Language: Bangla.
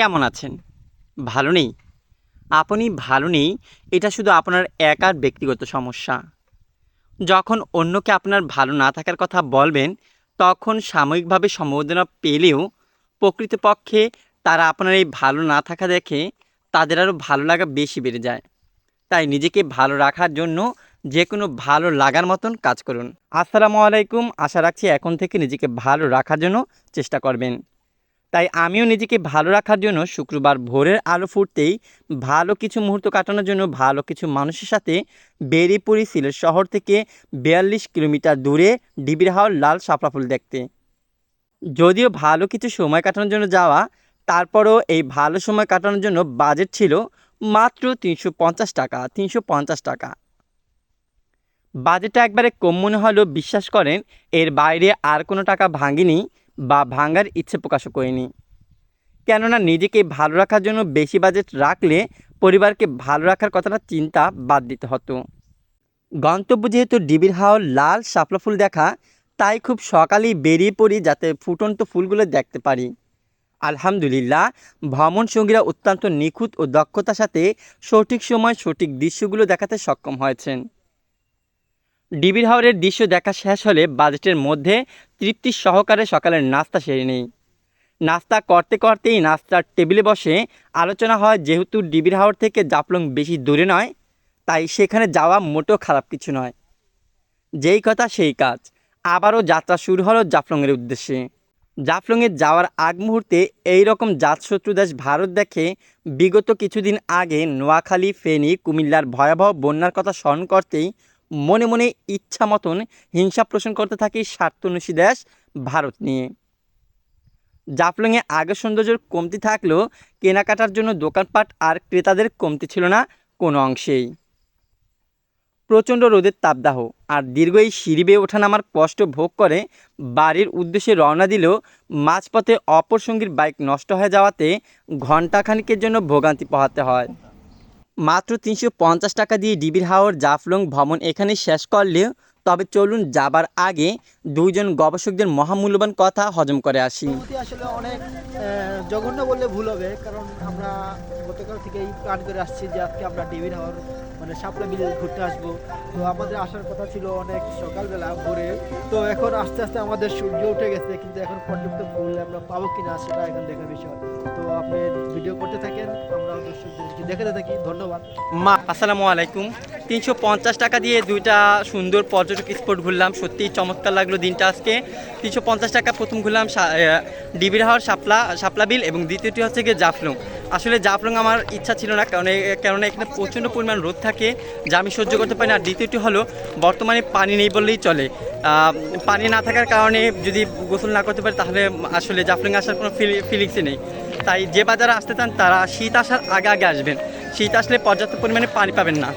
কেমন আছেন? ভালো নেই? আপনি ভালো নেই, এটা শুধু আপনার একার ব্যক্তিগত সমস্যা। যখন অন্যকে আপনার ভালো না থাকার কথা বলবেন, তখন সাময়িকভাবে সম্বোধনা পেলেও প্রকৃতপক্ষে তারা আপনার এই ভালো না থাকা দেখে তাদের আরও ভালো লাগা বেশি বেড়ে যায়। তাই নিজেকে ভালো রাখার জন্য যে কোনো ভালো লাগার মতন কাজ করুন। আসসালামু আলাইকুম, আশা রাখছি এখন থেকে নিজেকে ভালো রাখার জন্য চেষ্টা করবেন। তাই আমিও নিজেকে ভালো রাখার জন্য শুক্রবার ভোরের আলো ফুটতেই ভালো কিছু মুহূর্ত কাটানোর জন্য ভালো কিছু মানুষের সাথে বেরিয়ে পড়ি সিলেট শহর থেকে বিয়াল্লিশ কিলোমিটার দূরে ডিবির হাওয়ার লাল শাপলা ফুল দেখতে। যদিও ভালো কিছু সময় কাটানোর জন্য যাওয়া, তারপরও এই ভালো সময় কাটানোর জন্য বাজেট ছিল মাত্র তিনশো পঞ্চাশ টাকা, তিনশো পঞ্চাশ টাকা। বাজেটটা একবারে কম মনে হলেও বিশ্বাস করেন, এর বাইরে আর কোনো টাকা ভাঙিনি। বা ভাঙার ইচ্ছে প্রকাশও করিনি। কেননা নিজেকে ভালো রাখার জন্য বেশি বাজেট রাখলে পরিবারকে ভালো রাখার কথাটা চিন্তা বাদ দিতে হতো। গন্তব্য যেহেতু ডিবির হাওয়ার লাল শাপলা ফুল দেখা, তাই খুব সকালেই বেরিয়ে পড়ি যাতে ফুটন্ত ফুলগুলো দেখতে পারি। আলহামদুলিল্লাহ, ভ্রমণ সঙ্গীরা অত্যন্ত নিখুঁত ও দক্ষতার সাথে সঠিক সময় সঠিক দৃশ্যগুলো দেখাতে সক্ষম হয়েছেন। ডিবির হাওরের দৃশ্য দেখা শেষ হলে বাজেটের মধ্যে তৃপ্তি সহকারে সকালের নাস্তা সেরে নেই। নাস্তা করতে করতেই নাস্তার টেবিলে বসে আলোচনা হয়, যেহেতু ডিবির হাওর থেকে জাফলং বেশি দূরে নয়, তাই সেখানে যাওয়া মোটেও খারাপ কিছু নয়। যেই কথা সেই কাজ। আবারও যাত্রা শুরু হলো জাফলংয়ের উদ্দেশ্যে। জাফলংয়ে যাওয়ার আগ মুহূর্তে এই রকম জাতশত্রু দেশ ভারত দেখে বিগত কিছুদিন আগে নোয়াখালী, ফেনী, কুমিল্লার ভয়াবহ বন্যার কথা স্মরণ করতেই মনে মনে ইচ্ছা মতন হিংসা পোষণ করতে থাকি স্বার্থনুষী দেশ ভারত নিয়ে। জাফলংয়ে আগের সৌন্দর্যের কমতি থাকলেও কেনাকাটার জন্য দোকানপাট আর ক্রেতাদের কমতি ছিল না কোনো অংশেই। প্রচণ্ড রোদের তাপদাহ আর দীর্ঘ এই সিঁড়ি বেয়ে ওঠা নামার কষ্ট ভোগ করে বাড়ির উদ্দেশ্যে রওনা দিলেও মাঝপথে অপর সঙ্গীর বাইক নষ্ট হয়ে যাওয়াতে ঘণ্টাখানিকের জন্য ভোগান্তি পোহাতে হয়। মাত্র তিনশো পঞ্চাশ টাকা দিয়ে ডিবির হাওর জাফলং ভ্রমণ এখানে শেষ করলে তবে চলুন যাবার আগে দুইজন গবেষকদের মহামূল্যবান কথা হজম করে আসি। আসলে অনেক জঘন্য বললে ভুল হবে, কারণ আমরা গতকাল থেকেই প্ল্যান করে আসছি যে আজকে আমরা ডিবির হাওয়ার মানে সাপলা বিল ঘুরতে আসব। তো আমাদের আসার কথা ছিল অনেক সকালবেলা ভোরে। তো এখন আস্তে আস্তে আমাদের সূর্য উঠে গেছে, কিন্তু এখন পর্যাপ্ত ফুল আমরা পাবো কিনা সেটা এখন দেখার বিষয়। তো আপনি ভিডিও করতে থাকেন, আমরা দর্শকদেরকে দেখাতে থাকি। ধন্যবাদ। মা, আসসালামু আলাইকুম। তিনশো পঞ্চাশ টাকা দিয়ে দুইটা সুন্দর পর্যটক স্পট ঘুরলাম। সত্যিই চমৎকার লাগল দিনটা আজকে। তিনশো পঞ্চাশ টাকা প্রথম ঘুরলাম ডিবির হাওয়ার শাপলা শাপলা বিল এবং দ্বিতীয়টি হচ্ছে গিয়ে জাফলং। আসলে জাফলং আমার ইচ্ছা ছিল না, কারণ কেননা এখানে প্রচণ্ড পরিমাণ রোদ থাকে, যা আমি সহ্য করতে পারি না। আর দ্বিতীয়টি হলো, বর্তমানে পানি নেই বললেই চলে। পানি না থাকার কারণে যদি গোসল না করতে পারি, তাহলে আসলে জাফলং আসার কোনো ফিলিংসই নেই। তাই যে বাজারে আসতে চান তারা শীত আসার আগে আগে আসবেন। শীত আসলে পর্যাপ্ত পরিমাণে পানি পাবেন না।